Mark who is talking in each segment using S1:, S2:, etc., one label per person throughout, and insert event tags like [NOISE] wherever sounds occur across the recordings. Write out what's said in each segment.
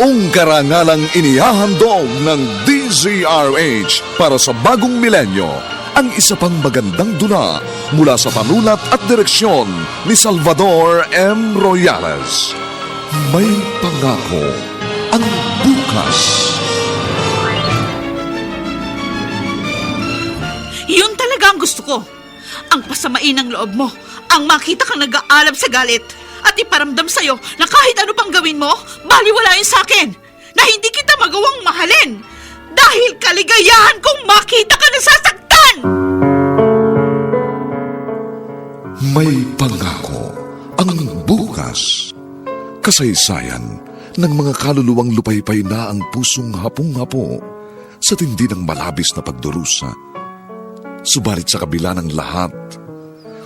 S1: Buong karangalang inihahandog ng DZRH para sa bagong milenyo ang isa pang magandang dula mula sa panulat at direksyon ni Salvador M. Royales. May pangako ang bukas.
S2: Yun talaga ang gusto ko. Ang pasamain ng loob mo. Ang makita kang nag-aalab sa galit. At iparamdam sa'yo na kahit ano pang gawin mo, baliwala yun sa akin. Na hindi kita magawang mahalin. Dahil kaligayahan kong makita ka nasasaktan!
S1: May pangako ang bukas. Kasaysayan ng mga kaluluwang lupaypay na ang pusong hapong-hapo sa tindi ng malabis na pagdurusa. Subalit sa kabila ng lahat,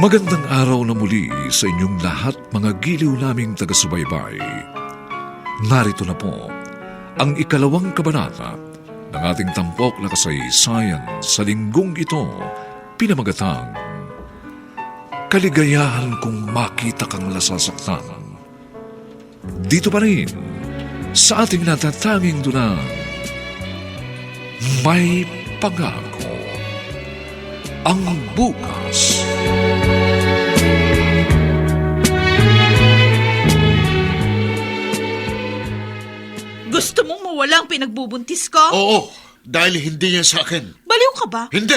S1: Magandang araw na muli sa inyong lahat mga giliw naming taga-subaybay. Narito na po ang ikalawang kabanata ng ating tampok na kasaysayan sa linggong ito, pinamagatang Kaligayahan kong makita kang nasasaktan. Dito pa rin sa ating natatanging dunang may pangako ang bukas.
S2: Gusto mong mawala ang pinagbubuntis ko?
S3: Oo, dahil hindi yan sa akin.
S2: Baliw ka ba?
S3: Hindi!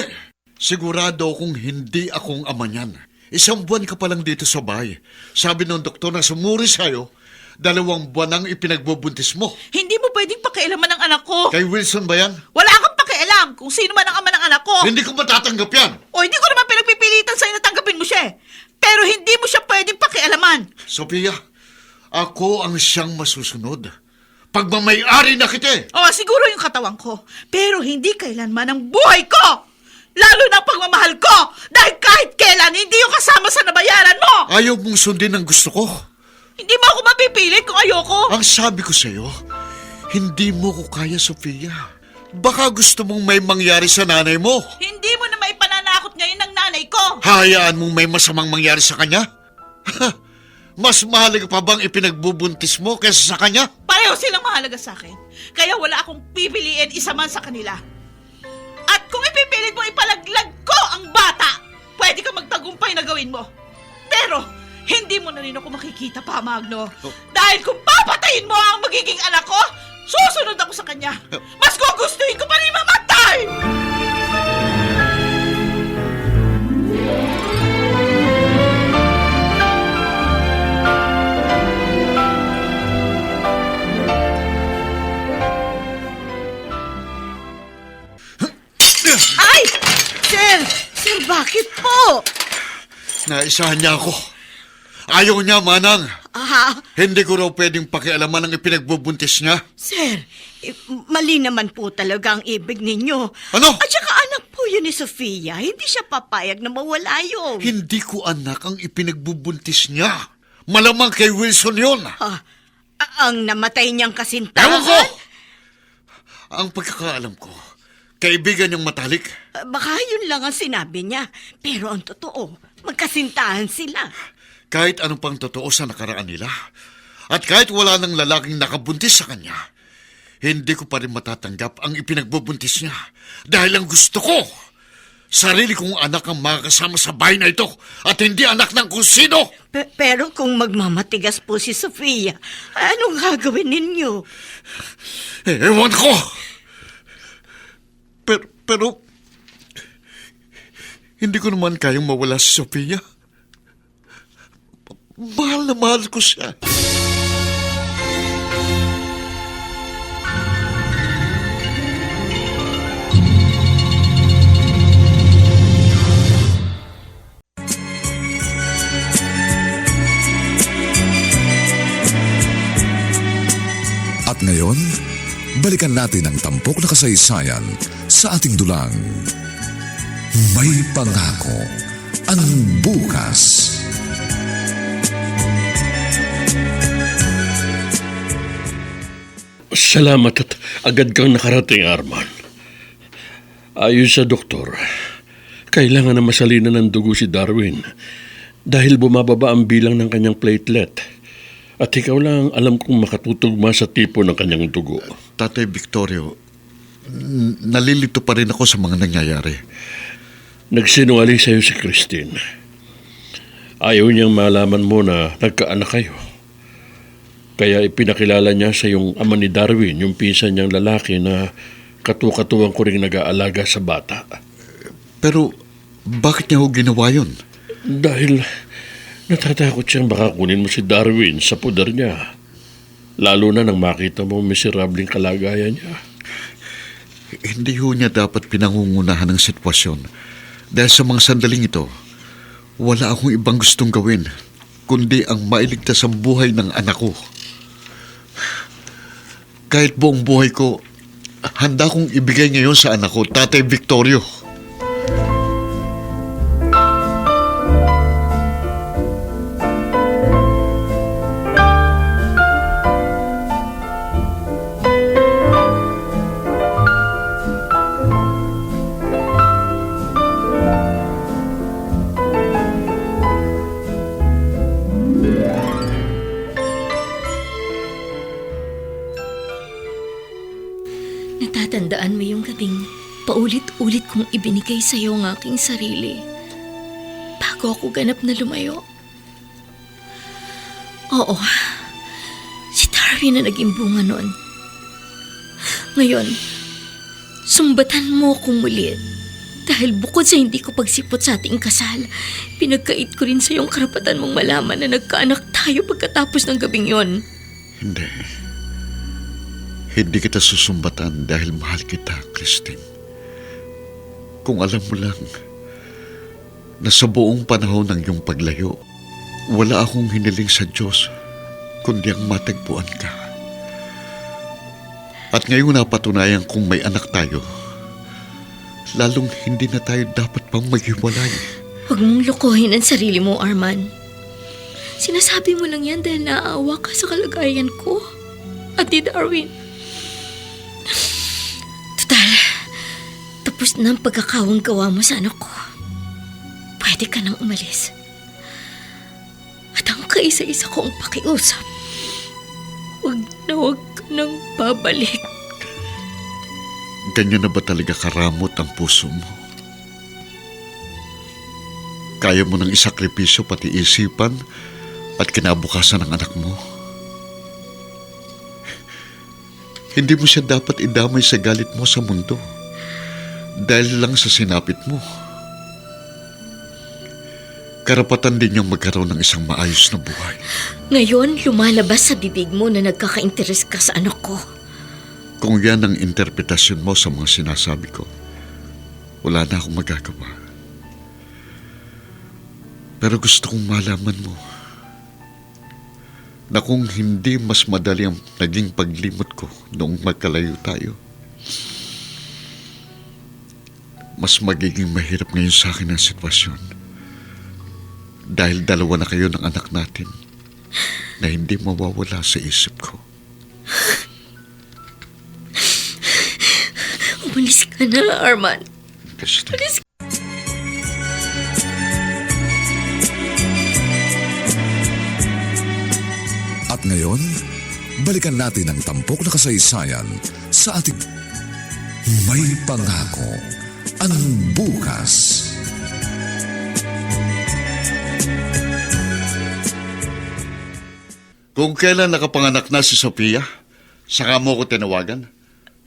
S3: Sigurado akong hindi akong ama niyan. Isang buwan ka pa lang dito sa bahay. Sabi ng doktor na sumuri sa'yo, dalawang buwan ang ipinagbubuntis mo.
S2: Hindi mo pwedeng pakialaman ng anak ko.
S3: Kay Wilson ba yan?
S2: Wala kang pakialam kung sino man ang ama ng anak ko.
S3: Hindi ko matatanggap yan!
S2: O hindi ko naman pinagpipilitan sa'yo na tanggapin mo siya eh. Pero hindi mo siya pwedeng pakialaman.
S3: Sophia, ako ang siyang masusunod. Pagmamayari na kita eh.
S2: O siguro yung katawan ko. Pero hindi kailanman ang buhay ko. Lalo na ang pagmamahal ko. Dahil kahit kailan, hindi yung kasama sa nabayaran mo.
S3: Ayaw mong sundin ang gusto ko.
S2: Hindi mo ako mapipilit kung ayoko.
S3: Ang sabi ko sa'yo, hindi mo ko kaya, Sophia. Baka gusto mong may mangyari sa nanay mo.
S2: Hindi mo na maipananakot ngayon ng nanay ko.
S3: Hayaan mong may masamang mangyari sa kanya? [LAUGHS] Mas mahalaga pa bang ipinagbubuntis mo kaysa sa kanya?
S2: Pareho silang mahalaga sa akin. Kaya wala akong pipiliin isa man sa kanila. At kung ipipilit mo ipalaglag ko ang bata, pwede ka magtagumpay na gawin mo. Pero, hindi mo na rin ako makikita pa, Magno. Dahil kung papatayin mo ang magiging anak ko, susunod ako sa kanya. Mas gugustuhin ko pa rin bakit po?
S3: Naisahan niya ako. Ayaw niya, Manang.
S4: Ah,
S3: Hindi ko raw pwedeng pakialaman ang ipinagbubuntis niya.
S4: sir, eh, mali naman po talaga ang ibig ninyo.
S3: Ano?
S4: At saka anak po yun ni Sofia, hindi siya papayag na mawala yun.
S3: Hindi ko anak ang ipinagbubuntis niya. Malamang kay Wilson yon.
S4: Ah, a- ang namatay niyang kasintahan.
S3: Ewan ko! Ang pagkakaalam ko, kaibigan niyang matalik.
S4: Ah, Baka yun lang ang sinabi niya. Pero ang totoo, magkasintahan sila.
S3: Kahit anong pang totoo sa nakaraan nila, at kahit wala ng lalaking nakabuntis sa kanya, hindi ko pa rin matatanggap ang ipinagbubuntis niya dahil ang gusto ko, sarili kong anak ang makakasama sa bahay na ito at hindi anak ng kung sino.
S4: Pe- pero kung magmamatigas po si Sofia, anong gagawin ninyo?
S3: Eh, Ewan ko! Pero, pero, hindi ko naman kayang mawala si Sofia. Mahal na mahal ko siya.
S1: At ngayon, balikan natin ang tampok na kasaysayan sa ating dulang. May pangako ang bukas.
S5: Salamat at agad kang nakarating, Arman. Ayon sa doktor, kailangan na masalinan ng dugo si Darwin dahil bumababa ang bilang ng kanyang platelet. At ikaw lang ang alam kong makatutugma sa tipo ng kanyang dugo.
S3: Tatay Victorio, nalilito pa rin ako sa mga nangyayari.
S5: Nagsinungaling sa iyo si Christine. Ayaw niyang malaman mo na nagkaanak kayo. Kaya ipinakilala niya sa yung ama ni Darwin, yung pinsan niyang lalaki na katukatuwang ko rin nag-aalaga sa bata.
S3: Pero, bakit niya ho ginawa yun?
S5: Dahil natatakot siyang baka kunin mo si Darwin sa puder niya. Lalo na nang makita mo miserabling kalagayan niya.
S3: Hindi ho niya dapat pinangungunahan ng sitwasyon. Dahil sa mga sandaling ito, wala akong ibang gustong gawin, kundi ang mailigtas ang buhay ng anak ko. Kahit buong buhay ko, handa kong ibigay ngayon sa anak ko, Tatay Victorio.
S6: Kong ibinigay sa iyo ang aking sarili bago ako ganap na lumayo. Oo, si Darwin na naging bunga noon. Ngayon, sumbatan mo akong muli dahil bukod sa hindi ko pagsipot sa ating kasal, pinagkait ko rin sa iyong karapatan mong malaman na nagkaanak tayo pagkatapos ng gabing yon.
S3: Hindi. Hindi kita susumbatan dahil mahal kita, Christine. Kung alam mo lang na sa buong panahon ng iyong paglayo, wala akong hiniling sa Diyos kundi ang matagpuan ka. At ngayon napatunayan kung may anak tayo, lalong hindi na tayo dapat pang maghiwalay.
S6: Huwag mong lokohin ang sarili mo, Arman. Sinasabi mo lang yan dahil naaawa ka sa kalagayan ko. At ni Darwin. Tapos na ang pagkakawang gawa mo sa anak ko. Pwede ka nang umalis. At ang kaisa-isa kong pakiusap, huwag na huwag ka nang babalik.
S3: Ganyan na ba talaga karamot ang puso mo? Kaya mo nang isakripisyo pati isipan at kinabukasan ng anak mo? Hindi mo siya dapat idamay sa galit mo sa mundo dahil lang sa sinapit mo. Karapatan din niyang magkaroon ng isang maayos na buhay.
S6: Ngayon, lumalabas sa bibig mo na nagkaka-interes ka sa anak ko.
S3: Kung yan ang interpretasyon mo sa mga sinasabi ko, wala na akong magagawa. Pero gusto kong malaman mo na kung hindi mas madali ang naging paglimot ko noong magkalayo tayo, mas magiging mahirap ngayon sa akin ang sitwasyon. Dahil dalawa na kayo ng anak natin na hindi mawawala sa isip ko.
S6: Umalis ka na, Arman.
S3: Gusto.
S6: Umalis
S1: ngayon, balikan natin ang tampok na kasaysayan sa ating May Pangako ang bukas.
S3: Kung kailan nakapanganak na si Sofia, saka mo ko tinawagan.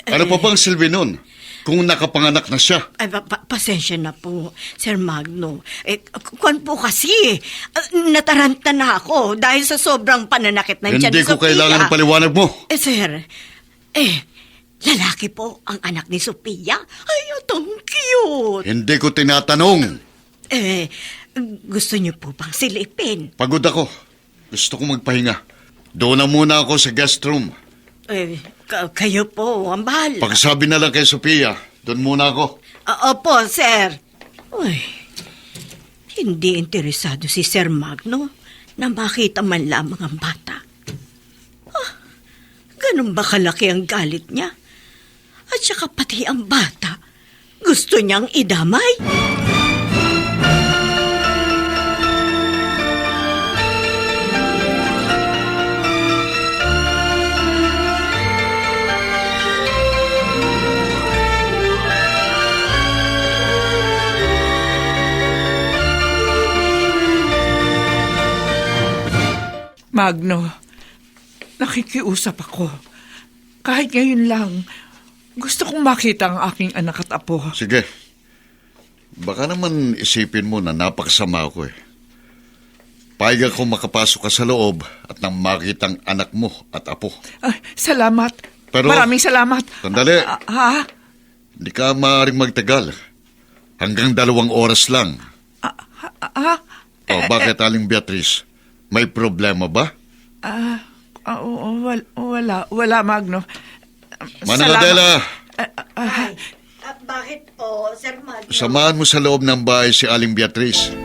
S3: Ano pa bang silbi nun? Kung nakapanganak na siya.
S4: Ay, pa- pa- pasensya na po, Sir Magno. Eh, kwan po kasi, ah, nataranta na ako dahil sa sobrang pananakit ng
S3: Hindi
S4: ni
S3: ko kailangan ng paliwanag mo.
S4: Eh, sir, eh, lalaki po ang anak ni Sophia. Ay, itong cute.
S3: Hindi ko tinatanong.
S4: Eh, gusto niyo po bang silipin?
S3: Pagod ako. Gusto kong magpahinga. Doon na muna ako sa guest room.
S4: Eh, ka- kayo po, ang bahala.
S3: Pagsabi na lang kay Sofia, doon muna ako.
S4: Ah, opo, sir. Uy, hindi interesado si Sir Magno na makita man lamang ang bata. Ah, ganun ba kalaki ang galit niya? At saka pati ang bata, gusto niyang idamay?
S7: Magno, nakikiusap ako. Kahit ngayon lang, gusto kong makita ang aking anak at apo.
S3: Sige. Baka naman isipin mo na napakasama ako eh. Payag ako makapasok ka sa loob at nang makita ang anak mo at apo.
S7: Ay, salamat.
S3: Pero-
S7: Maraming salamat.
S3: Sandali.
S7: Ah, ha?
S3: Hindi ka maaaring magtagal. Hanggang dalawang oras lang.
S7: Ah, ah,
S3: O, bakit aling Beatrice? May problema ba?
S7: ah, ah, oo, wala, wala, wala, Magno.
S3: Manangadela,
S4: Ay, bakit po, Sir Magno?
S3: samahan mo sa loob ng bahay si Aling Beatrice.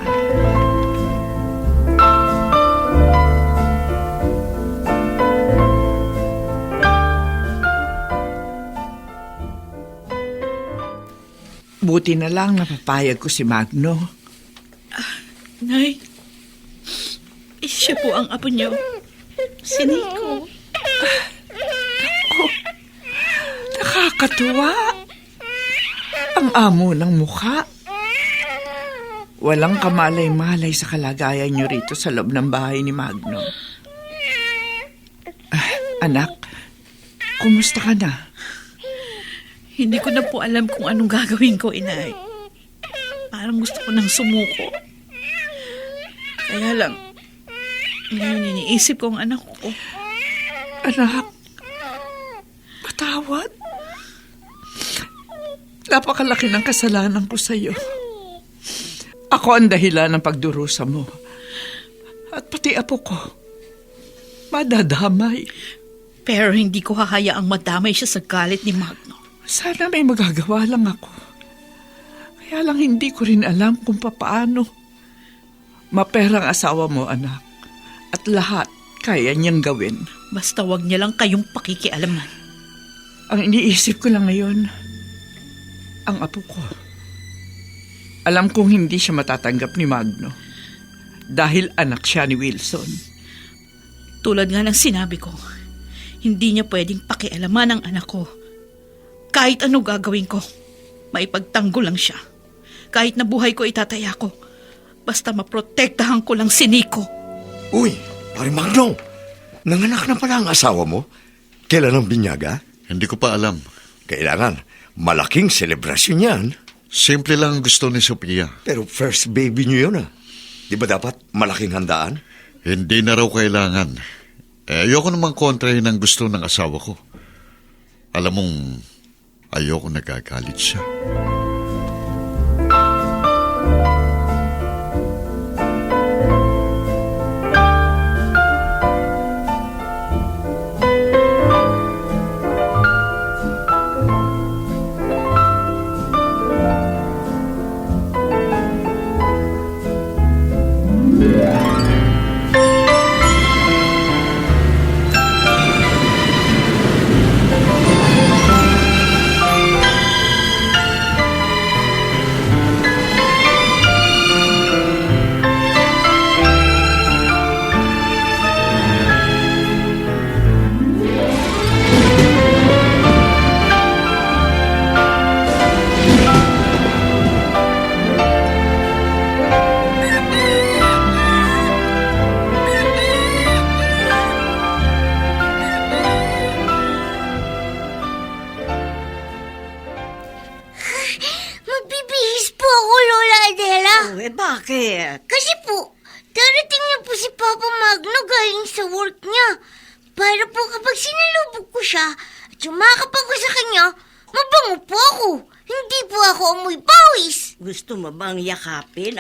S7: Buti na lang napapayag ko si Magno.
S2: Nay, eh, siya po ang apo niyo. Si Nico.
S7: Nakakatuwa. Ang amo ng mukha. Walang kamalay-malay sa kalagayan niyo rito sa loob ng bahay ni Magno. Ah, anak, kumusta ka na?
S2: Hindi ko na po alam kung anong gagawin ko, inay. Parang gusto ko nang sumuko. Kaya lang, ngayon iniisip ko ang anak ko.
S7: Anak, patawad. Napakalaki ng kasalanan ko sa'yo. Ako ang dahilan ng pagdurusa mo. At pati apo ko. Madadamay.
S2: Pero hindi ko hahayaang madamay siya sa galit ni Magno.
S7: Sana may magagawa lang ako. Kaya lang hindi ko rin alam kung papaano. Maperang asawa mo, anak. At lahat kaya niyang gawin.
S2: Basta wag niya lang kayong pakikialaman.
S7: Ang iniisip ko lang ngayon, ang apo ko. Alam kong hindi siya matatanggap ni Magno. Dahil anak siya ni Wilson.
S2: Tulad nga ng sinabi ko, hindi niya pwedeng pakialaman ang anak ko. Kahit ano gagawin ko, maipagtanggol lang siya. Kahit na buhay ko itataya ko, basta maprotektahan ko lang si Nico.
S8: Uy, pare Magno, nanganak na pala ang asawa mo. Kailan ang binyaga?
S3: Hindi ko pa alam.
S8: Kailangan, malaking selebrasyon yan.
S3: Simple lang ang gusto ni Sofia.
S8: Pero first baby niyo yun ah. Di ba dapat malaking handaan?
S3: Hindi na raw kailangan. Eh, ayoko namang kontrahin ang gusto ng asawa ko. Alam mong, ayoko nagagalit siya.
S4: Bakit?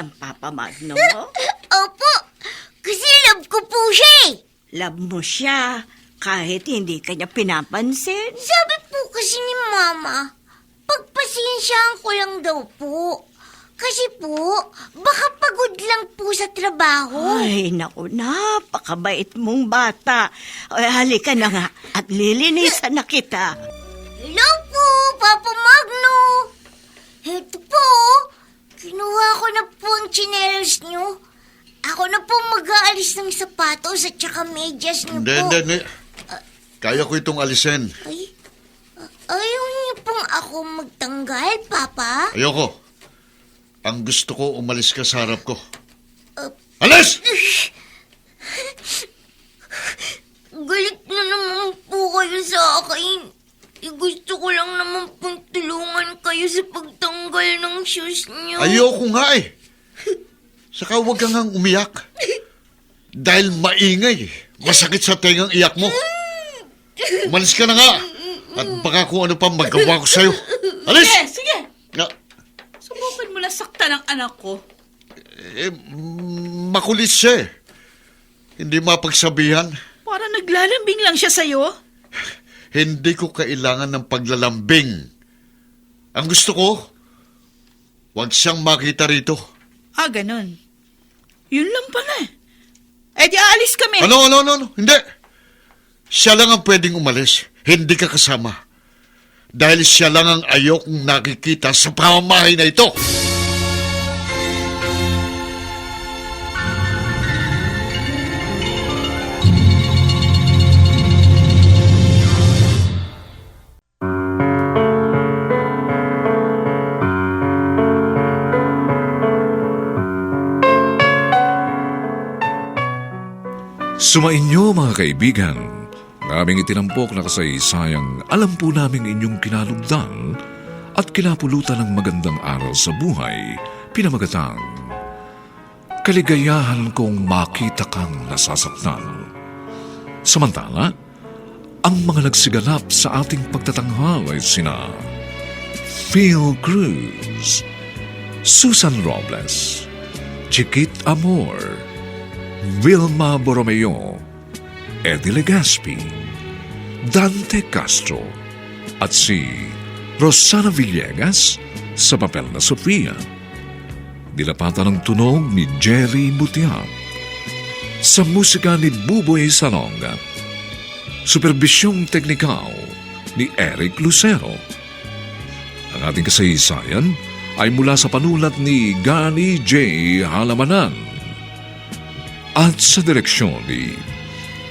S4: Ang Papa Magno mo? [LAUGHS]
S9: Opo, kasi love ko po siya eh.
S4: Love mo siya kahit hindi kanya pinapansin.
S9: Sabi po kasi ni Mama, pagpasensyahan ko lang daw po. Kasi po, baka pagod lang po sa trabaho.
S4: Ay, naku, napakabait mong bata. Ay, halika na nga at lilinisan na kita.
S9: Hello po, Papa Magno. Heto po, kinuha ko na po ang chinelas niyo. Ako na po mag-aalis ng sapatos at saka medyas niyo
S3: Hindi,
S9: po.
S3: hindi, hindi. Kaya ko itong alisin.
S9: Ay, ayaw niyo pong ako magtanggal, Papa?
S3: Ayoko. Ang gusto ko, umalis ka sa harap ko. Alis! [LAUGHS]
S9: Galit na naman po kayo sa akin. Eh, gusto ko lang naman pong tulungan kayo sa pagtanggal ng shoes niyo.
S3: Ayoko nga eh. Saka huwag kang ngang umiyak. Dahil maingay. Masakit sa tengang iyak mo. Umalis ka na nga. At baka kung ano pa magawa ko sa'yo. Alis!
S2: Sige, sige.
S3: Na,
S2: Subukan mo na sakta ng anak ko.
S3: eh, makulit siya eh. Hindi mapagsabihan.
S2: Para naglalambing lang siya sa'yo.
S3: Hindi ko kailangan ng paglalambing. Ang gusto ko, huwag siyang makita rito.
S2: Ah, ganun. Yun lang pala eh. Eh di aalis kami.
S3: Ano, ano, ano, ano? Hindi. Siya lang ang pwedeng umalis. Hindi ka kasama. Dahil siya lang ang ayokong nakikita sa pamamahay na ito.
S10: Sumainyo mga kaibigan, naming itinampok na kasaysayang alam po namin inyong kinalugdan at kinapulutan ng magandang aral sa buhay, pinamagatang Kaligayahan kong makita kang nasasaktan. Samantala, ang mga nagsiganap sa ating pagtatanghal ay sina Phil Cruz, Susan Robles, Chiquit Amor, Vilma Borromeo, Eddie Legaspi, Dante Castro, at si Rosana Villegas sa papel na Sofia. Dilapatan ng tunog ni Jerry Butiak. Sa musika ni Buboy Salonga. Superbisyong teknikal ni Eric Lucero. Ang ating kasaysayan ay mula sa panulat ni Gani J. Halamanan at sa direksyon ni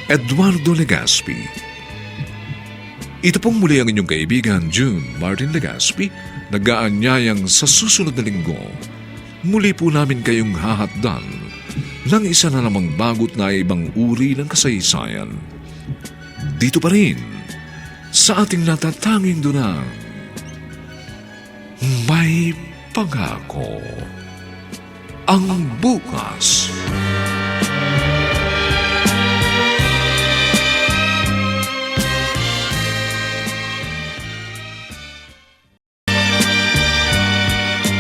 S10: Eduardo Legaspi. Ito pong muli ang inyong kaibigan June Martin Legaspi, nag-aanyayang sa susunod na linggo. Muli po namin kayong hahatdan ng isa na namang bagot na ibang uri ng kasaysayan. Dito pa rin, sa ating natatanging dunang, may pangako ang bukas.